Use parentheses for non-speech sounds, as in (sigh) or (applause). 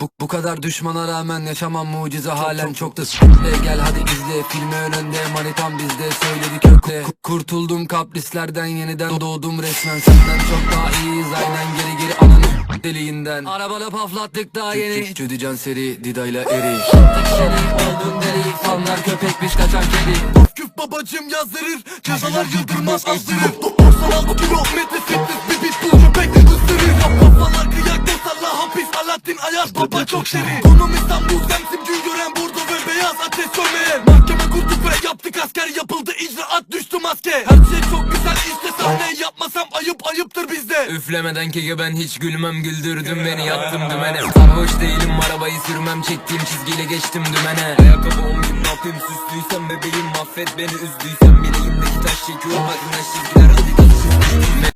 Bu, bu kadar düşmana rağmen yaşamam mucize halen çok da s**le Gel hadi izle filmi önünde manitam bizde söyledi kökle Kurtuldum kaprislerden yeniden doğdum resmen Senden çok daha iyiyiz aynen geri geri ananı deliğinden Arabalı paflattık daha yeni Cüdican seri Dida'yla eri Şattık seni oldun deli fanlar köpekmiş kaçan kedi babacım yazdırır Cezalar yıldırmaz azdırır. Doktorsan al bu kilometre fitness Bir bit bul köpek ısırır. Kafalar kıyak dostlarla hapis Alaaddin Ayaz baba çok şeri Konum İstanbul semsim gün gören Bordo ve beyaz ateş sönmeyen Mahkeme kurduk ve yaptık asker yapıldı icraat düştü maske Her şey çok güzel işte sahne yapmasam ayıp ayıptır bizde. Üflemeden keke ben hiç gülmem güldürdün beni (laughs) yattım dümene. Sarhoş değilim arabayı sürmem çektiğim çizgiyle geçtim dümene. Ayakkabı on bin ne yapayım süslüysem bebeğim Affet beni üzdüysem bileğimdeki taş çekiyor Bakın taş çizgiler hadi